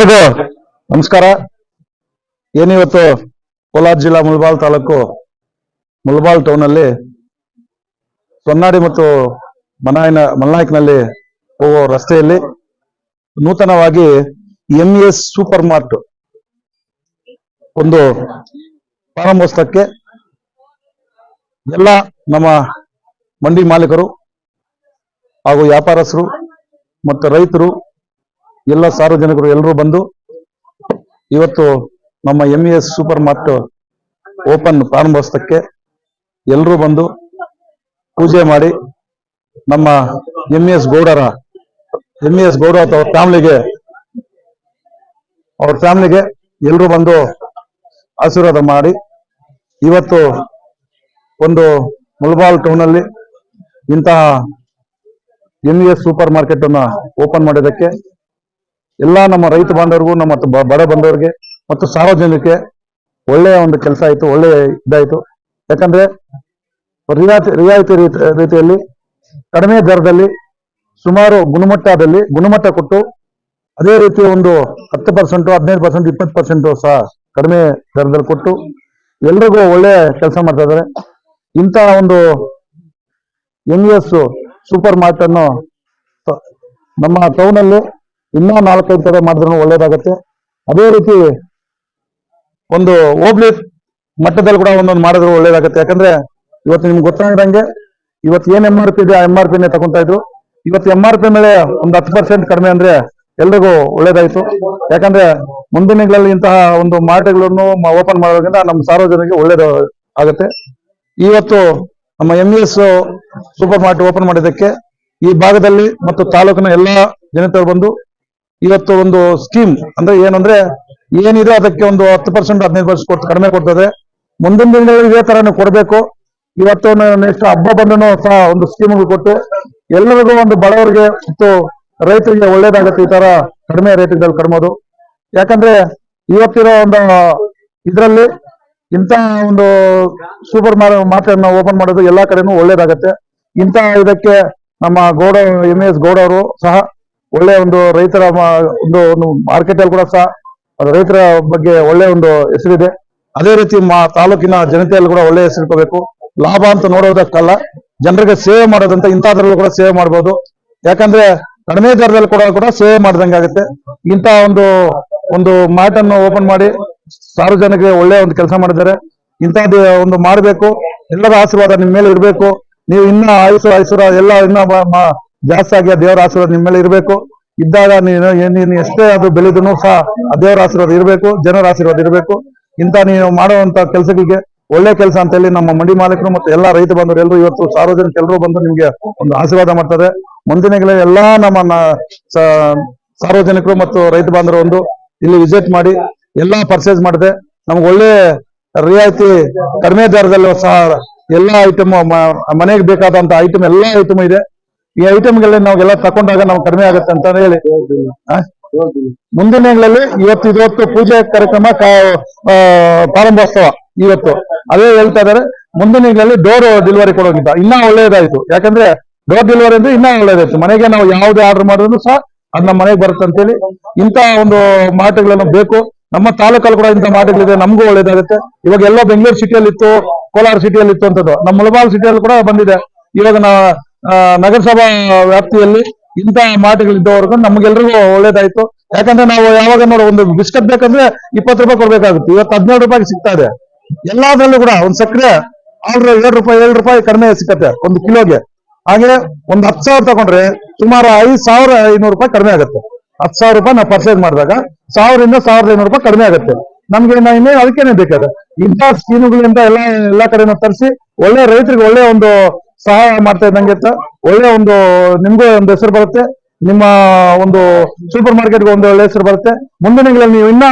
ಎಲ್ರಿಗೂ ನಮಸ್ಕಾರ. ಏನಿವತ್ತು ಕೋಲಾರ ಜಿಲ್ಲಾ ಮುಳಬಾಲ್ ತಾಲೂಕು ಮುಲ್ಬಾಲ್ ಟೌನ್ ಅಲ್ಲಿ ಸೊನ್ನಾಡಿ ಮತ್ತು ಮನಾಯಿನ ಮಲ್ನಾಯ್ಕ್ನಲ್ಲಿ ಹೋಗೋ ರಸ್ತೆಯಲ್ಲಿ ನೂತನವಾಗಿ ಎಂ ಎಸ್ ಸೂಪರ್ ಮಾರ್ಟ್ ಒಂದು ಪ್ರಾರಂಭೋತ್ಸವಕ್ಕೆ ಎಲ್ಲ ನಮ್ಮ ಮಂಡಿ ಮಾಲೀಕರು ಹಾಗೂ ವ್ಯಾಪಾರಸ್ಥರು ಮತ್ತು ರೈತರು ಎಲ್ಲ ಸಾರ್ವಜನಿಕರು ಎಲ್ಲರೂ ಬಂದು ಇವತ್ತು ನಮ್ಮ M S super mart open ಪ್ರಾರಂಭೋತ್ಸವಕ್ಕೆ ಎಲ್ಲರೂ ಬಂದು ಪೂಜೆ ಮಾಡಿ ನಮ್ಮ ಎಂ ಎಸ್ ಗೌಡರ ಎಂ ಎಸ್ ಗೌಡ ಅವ್ರ ಫ್ಯಾಮಿಲಿಗೆ ಅವ್ರ ಫ್ಯಾಮಿಲಿಗೆ ಎಲ್ಲರೂ ಬಂದು ಆಶೀರ್ವಾದ ಮಾಡಿ ಇವತ್ತು ಒಂದು ಮುಲ್ಬಾಲ್ ಟೌನಲ್ಲಿ ಇಂತಹ ಎಂ ಎಸ್ ಸೂಪರ್ ಮಾರ್ಕೆಟ್ ಅನ್ನ ಓಪನ್ ಮಾಡಿದ್ದಕ್ಕೆ ಎಲ್ಲಾ ನಮ್ಮ ರೈತ ಬಾಂಧವರಿಗೂ, ನಮ್ಮ ಬಡ ಬಂದವರಿಗೆ ಮತ್ತು ಸಾರ್ವಜನಿಕರಿಗೆ ಒಳ್ಳೆಯ ಒಂದು ಕೆಲಸ ಆಯ್ತು, ಒಳ್ಳೆಯ ಇದಾಯಿತು. ಯಾಕಂದ್ರೆ ರಿಯಾಯಿತಿ ರಿಯಾಯಿತಿ ರೀತಿ- ರೀತಿಯಲ್ಲಿ ಕಡಿಮೆ ದರದಲ್ಲಿ, ಸುಮಾರು ಗುಣಮಟ್ಟದಲ್ಲಿ ಗುಣಮಟ್ಟ ಕೊಟ್ಟು ಅದೇ ರೀತಿ ಒಂದು ಹತ್ತು ಪರ್ಸೆಂಟ್ ಹದಿನೈದು ಪರ್ಸೆಂಟ್ ಇಪ್ಪತ್ತು ಪರ್ಸೆಂಟ್ ಸಹ ಕಡಿಮೆ ದರದಲ್ಲಿ ಕೊಟ್ಟು ಎಲ್ರಿಗೂ ಒಳ್ಳೆ ಕೆಲಸ ಮಾಡ್ತಾ ಇದ್ದಾರೆ. ಇಂತಹ ಒಂದು ಎಂ ಎಸ್ ಸೂಪರ್ ಮಾರ್ಟ್ ಅನ್ನು ನಮ್ಮ ಟೌನಲ್ಲಿ ಇನ್ನೂ ನಾಲ್ಕೈದು ಕಡೆ ಮಾಡಿದ್ರು ಒಳ್ಳೇದಾಗತ್ತೆ. ಅದೇ ರೀತಿ ಒಂದು ಹೋಬ್ಳಿ ಮಟ್ಟದಲ್ಲಿ ಕೂಡ ಒಂದೊಂದು ಮಾಡಿದ್ರು ಒಳ್ಳೇದಾಗತ್ತೆ. ಯಾಕಂದ್ರೆ ಇವತ್ತು ನಿಮ್ಗೆ ಗೊತ್ತಾಗಿದಂಗೆ ಇವತ್ತು ಏನ್ ಎಂ ಆರ್ ಪಿ ಇದೆ, ಆ ಎಂ ಆರ್ ಪಿನೇ ತಗೊಂತಾ ಇದ್ರು. ಇವತ್ತು ಎಂ ಆರ್ ಪಿ ಮೇಲೆ ಒಂದು ಹತ್ತು ಪರ್ಸೆಂಟ್ ಕಡಿಮೆ ಅಂದ್ರೆ ಎಲ್ರಿಗೂ ಒಳ್ಳೇದಾಯ್ತು. ಯಾಕಂದ್ರೆ ಮುಂದಿನ ದಿನಗಳಲ್ಲಿ ಇಂತಹ ಒಂದು ಮಾರ್ಟ್ಗಳನ್ನು ಓಪನ್ ಮಾಡೋದ್ರಿಂದ ನಮ್ಮ ಸಾರ್ವಜನಿಕರಿಗೆ ಒಳ್ಳೇದು ಆಗುತ್ತೆ. ಇವತ್ತು ನಮ್ಮ M S super mart open ಮಾಡಿದ್ದಕ್ಕೆ ಈ ಭಾಗದಲ್ಲಿ ಮತ್ತು ತಾಲೂಕಿನ ಎಲ್ಲಾ ಜನತೆ ಬಂದು ಇವತ್ತು ಒಂದು ಸ್ಕೀಮ್ ಅಂದ್ರೆ ಏನಂದ್ರೆ ಏನಿದೆ ಅದಕ್ಕೆ ಒಂದು ಹತ್ತು ಪರ್ಸೆಂಟ್ ಹದಿನೈದು ಪರ್ಸೆಂಟ್ ಕೊಟ್ಟು ಕಡಿಮೆ ಕೊಡ್ತದೆ. ಮುಂದಿನ ದಿನಗಳಲ್ಲಿ ಇದೇ ತರನೇ ಕೊಡಬೇಕು. ಇವತ್ತು ನೆಕ್ಸ್ಟ್ ಹಬ್ಬ ಬಂದನು ಸಹ ಒಂದು ಸ್ಕೀಮ್ ಕೊಟ್ಟು ಎಲ್ಲರಿಗೂ ಒಂದು ಬಡವರಿಗೆ ಮತ್ತು ರೈತರಿಗೆ ಒಳ್ಳೇದಾಗುತ್ತೆ ಈ ತರ ಕಡಿಮೆ ರೇಟ್ಗಳಲ್ಲಿ ಕಡಿಮೋದು ಯಾಕಂದ್ರೆ ಇವತ್ತಿರೋ ಒಂದು ಇದರಲ್ಲಿ ಇಂತ ಒಂದು ಸೂಪರ್ ಮಾರ್ಕೆಟ್ ಓಪನ್ ಮಾಡೋದು ಎಲ್ಲಾ ಕಡೆನೂ ಒಳ್ಳೇದಾಗತ್ತೆ. ಇಂತಹ ಇದಕ್ಕೆ ನಮ್ಮ ಗೌಡ ಎಂ ಎಸ್ ಗೌಡ ಅವರು ಸಹ ಒಳ್ಳೆ ಒಂದು ರೈತರ ಒಂದು ಒಂದು ಮಾರ್ಕೆಟ್ ಅಲ್ಲಿ ಕೂಡ ಸಹ ರೈತರ ಬಗ್ಗೆ ಒಳ್ಳೆ ಒಂದು ಹೆಸರಿದೆ. ಅದೇ ರೀತಿ ಮಾ ತಾಲೂಕಿನ ಜನತೆಯಲ್ಲಿ ಕೂಡ ಒಳ್ಳೆ ಹೆಸರು ಇಟ್ಕೋಬೇಕು. ಲಾಭ ಅಂತ ನೋಡೋದಕ್ಕಲ್ಲ, ಜನರಿಗೆ ಸೇವೆ ಮಾಡೋದಂತ ಇಂಥದ್ರಲ್ಲೂ ಕೂಡ ಸೇವೆ ಮಾಡ್ಬೋದು. ಯಾಕಂದ್ರೆ ಕಡಿಮೆ ದರದಲ್ಲಿ ಕೂಡ ಕೂಡ ಸೇವೆ ಮಾಡ್ದಂಗೆ ಆಗುತ್ತೆ. ಇಂಥ ಒಂದು ಒಂದು ಮ್ಯಾಟನ್ನು ಓಪನ್ ಮಾಡಿ ಸಾರ್ವಜನಿಕರಿಗೆ ಒಳ್ಳೆ ಒಂದು ಕೆಲಸ ಮಾಡಿದ್ದಾರೆ. ಇಂಥದ್ದು ಒಂದು ಮಾಡಬೇಕು. ಎಲ್ಲರ ಆಶೀರ್ವಾದ ನಿಮ್ಮ ಮೇಲೆ ಇರಬೇಕು. ನೀವು ಇನ್ನ ಆಯುಸು ಆಯುಷರ ಎಲ್ಲ ಇನ್ನ ಜಾಸ್ತಿ ಆಗಿ ಆ ದೇವರ ಆಶೀರ್ವಾದ ನಿಮ್ಮ ಮೇಲೆ ಇರಬೇಕು. ಇದ್ದಾಗ ನೀನು ನೀನು ಎಷ್ಟೇ ಅದು ಬೆಳೆದನು ಸಹ ಆ ದೇವರ ಆಶೀರ್ವಾದ ಇರಬೇಕು, ಜನರ ಆಶೀರ್ವಾದ ಇರಬೇಕು. ಇಂತ ನೀನು ಮಾಡುವಂತ ಕೆಲಸಗಳಿಗೆ ಒಳ್ಳೆ ಕೆಲಸ ಅಂತ ಹೇಳಿ ನಮ್ಮ ಮಂಡಿ ಮಾಲೀಕರು ಮತ್ತು ಎಲ್ಲಾ ರೈತ ಬಂಧುಗಳು ಎಲ್ಲರೂ ಇವತ್ತು ಸಾರ್ವಜನಿಕ ಎಲ್ಲರೂ ಬಂದು ನಿಮ್ಗೆ ಒಂದು ಆಶೀರ್ವಾದ ಮಾಡ್ತಾರೆ. ಮುಂದಿನ ಎಲ್ಲಾ ನಮ್ಮ ಸಾರ್ವಜನಿಕರು ಮತ್ತು ರೈತ ಬಾಂಧವರು ಒಂದು ಇಲ್ಲಿ ವಿಸಿಟ್ ಮಾಡಿ ಎಲ್ಲಾ ಪರ್ಚೇಸ್ ಮಾಡಿದೆ. ನಮ್ಗೆ ಒಳ್ಳೆ ರಿಯಾಯಿತಿ ಕಡಿಮೆ ದರದಲ್ಲಿ ಸಹ ಎಲ್ಲಾ ಐಟಮ್ ಮನೆಗೆ ಬೇಕಾದಂತ ಐಟಮ್ ಎಲ್ಲಾ ಐಟಮ್ ಇದೆ. ಈ ಐಟಮ್ಗಳಲ್ಲಿ ನಾವೆಲ್ಲ ತಕೊಂಡಾಗ ನಾವು ಕಡಿಮೆ ಆಗುತ್ತೆ ಅಂತ ಹೇಳಿ? ಮುಂದಿನ ದಿನಗಳಲ್ಲಿ ಇವತ್ತು ಇವತ್ತು ಪೂಜೆ ಕಾರ್ಯಕ್ರಮ ಪ್ರಾರಂಭೋತ್ಸವ ಇವತ್ತು. ಅದೇ ಹೇಳ್ತಾ ಇದಾರೆ ಮುಂದಿನ ದಿನಗಳಲ್ಲಿ ಡೋರ್ ಡೆಲಿವರಿ ಕೊಡೋಗಿದ್ದ ಇನ್ನೂ ಒಳ್ಳೇದಾಯ್ತು ಯಾಕಂದ್ರೆ ಡೋರ್ ಡೆಲಿವರಿ ಅಂದ್ರೆ ಇನ್ನ ಒಳ್ಳೇದಾಯ್ತು ಮನೆಗೆ ನಾವು ಯಾವುದೇ ಆರ್ಡರ್ ಮಾಡಿದ್ರು ಸಹ ಅದ್ ನಮ್ಮ ಮನೆಗೆ ಬರುತ್ತೆ ಅಂತೇಳಿ ಇಂತ ಒಂದು ಮಾತುಗಳೆಲ್ಲ ಬೇಕು. ನಮ್ಮ ತಾಲೂಕಲ್ಲಿ ಕೂಡ ಇಂಥ ಮಾಟಗಳಿದೆ ನಮಗೂ ಒಳ್ಳೇದಾಗುತ್ತೆ ಇವಾಗ ಎಲ್ಲ ಬೆಂಗಳೂರು ಸಿಟಿಯಲ್ಲಿ ಇತ್ತು ಕೋಲಾರ ಸಿಟಿಯಲ್ಲಿ ಇತ್ತು ಅಂತದ್ದು. ನಮ್ಮ ಮುಳಬಾಲ್ ಸಿಟಿಯಲ್ಲಿ ಕೂಡ ಬಂದಿದೆ. ಇವಾಗ ನಾ ನಗರಸಭಾ ವ್ಯಾಪ್ತಿಯಲ್ಲಿ ಇಂತಹ ಮಾತುಗಳಿದ್ದವರೆಗೂ ನಮ್ಗೆಲ್ರಿಗೂ ಒಳ್ಳೇದಾಯ್ತು. ಯಾಕಂದ್ರೆ ನಾವು ಯಾವಾಗ ನೋಡ ಒಂದು ಬಿಸ್ಕಟ್ ಬೇಕಂದ್ರೆ ಇಪ್ಪತ್ತು ರೂಪಾಯಿ ಕೊಡ್ಬೇಕಾಗುತ್ತೆ. ಇವತ್ತು ಹದಿನೇಳು ರೂಪಾಯಿ ಸಿಗ್ತಾ ಇದೆ. ಎಲ್ಲಾದ್ರಲ್ಲೂ ಕೂಡ ಒಂದ್ ಸಕ್ಕರೆ ಆಲ್ರೆ ಏಳು ರೂಪಾಯಿ ಏಳು ರೂಪಾಯಿ ಕಡಿಮೆ ಸಿಗತ್ತೆ ಒಂದು ಕಿಲೋಗೆ. ಹಾಗೆ ಒಂದ್ ಹತ್ತು ಸಾವಿರ ತಗೊಂಡ್ರೆ ಸುಮಾರು ಐದು ಸಾವಿರ ಐನೂರು ರೂಪಾಯಿ ಕಡಿಮೆ ಆಗುತ್ತೆ. ಹತ್ತು ಸಾವಿರ ರೂಪಾಯಿ ನಾವು ಪರ್ಚೇಸ್ ಮಾಡಿದಾಗ ಸಾವಿರದಿಂದ ಸಾವಿರದ ಐನೂರು ರೂಪಾಯಿ ಕಡಿಮೆ ಆಗುತ್ತೆ. ನಮ್ಗೆ ಇನ್ನ ಅದಕ್ಕೇನೆ ಬೇಕಾದ ಇಂಥ ಸ್ಕೀಮ್ಗಳಿಂದ ಎಲ್ಲ, ಎಲ್ಲಾ ಕಡೆನೂ ತರಿಸಿ ಒಳ್ಳೆ ರೈತರಿಗೆ ಒಳ್ಳೆ ಒಂದು ಸಹಾಯ ಮಾಡ್ತಾ ಇದ್ದಂಗೆ. ಒಳ್ಳೆ ಒಂದು, ನಿಮ್ಗೂ ಒಂದು ಹೆಸರು ಬರುತ್ತೆ. ನಿಮ್ಮ ಒಂದು ಸೂಪರ್ ಮಾರ್ಕೆಟ್ಗೆ ಒಂದು ಒಳ್ಳೆ ಹೆಸರು ಬರುತ್ತೆ. ಮುಂದಿನ ದಿನಗಳಲ್ಲಿ ನೀವು ಇನ್ನ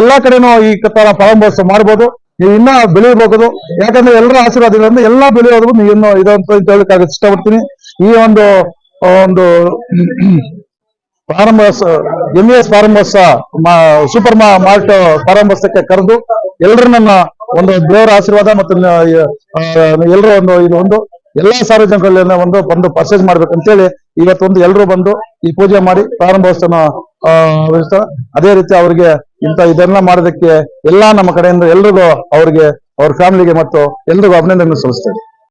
ಎಲ್ಲಾ ಕಡೆನೂ ಈ ತರ ಪ್ರಾರಂಭೋತ್ಸವ ಮಾಡ್ಬೋದು. ನೀವು ಇನ್ನ ಬೆಳೆಯಬಹುದು. ಯಾಕಂದ್ರೆ ಎಲ್ಲರ ಆಶೀರ್ವಾದದಿಂದ ಇರೋದ್ರಿಂದ ಎಲ್ಲಾ ಬೆಳೆಯೋದು ನೀವು ಇನ್ನು ಇದು ಅಂತ ಹೇಳಕ್ ಇಷ್ಟಪಡ್ತೀನಿ. ಈ ಒಂದು ಒಂದು ಪ್ರಾರಂಭ ಎಂ ಎಸ್ ಪ್ರಾರಂಭೋತ್ಸವ ಸೂಪರ್ ಮಾರ್ಟ್ ಪ್ರಾರಂಭೋತ್ಸವಕ್ಕೆ ಕರೆದು ಎಲ್ಲರೂ ನನ್ನ ಒಂದು ದೇವರ ಆಶೀರ್ವಾದ ಮತ್ತು ಎಲ್ಲರೂ ಒಂದು ಇದು ಒಂದು ಎಲ್ಲಾ ಸಾರ್ವಜನಿಕರನ್ನ ಒಂದು ಬಂದು ಪರ್ಚೇಸ್ ಮಾಡ್ಬೇಕಂತೇಳಿ ಇವತ್ತೊಂದು ಎಲ್ಲರೂ ಬಂದು ಈ ಪೂಜೆ ಮಾಡಿ ಪ್ರಾರಂಭೋತ್ಸವ ಆ, ಅದೇ ರೀತಿ ಅವ್ರಿಗೆ ಇಂತ ಇದೆಲ್ಲ ಮಾಡೋದಕ್ಕೆ ಎಲ್ಲಾ ನಮ್ಮ ಕಡೆಯಿಂದ ಎಲ್ರಿಗೂ ಅವ್ರಿಗೆ ಅವ್ರ ಫ್ಯಾಮಿಲಿಗೆ ಮತ್ತು ಎಲ್ರಿಗೂ ಅಭಿನಂದನೆ ಸಲ್ಲಿಸ್ತೇವೆ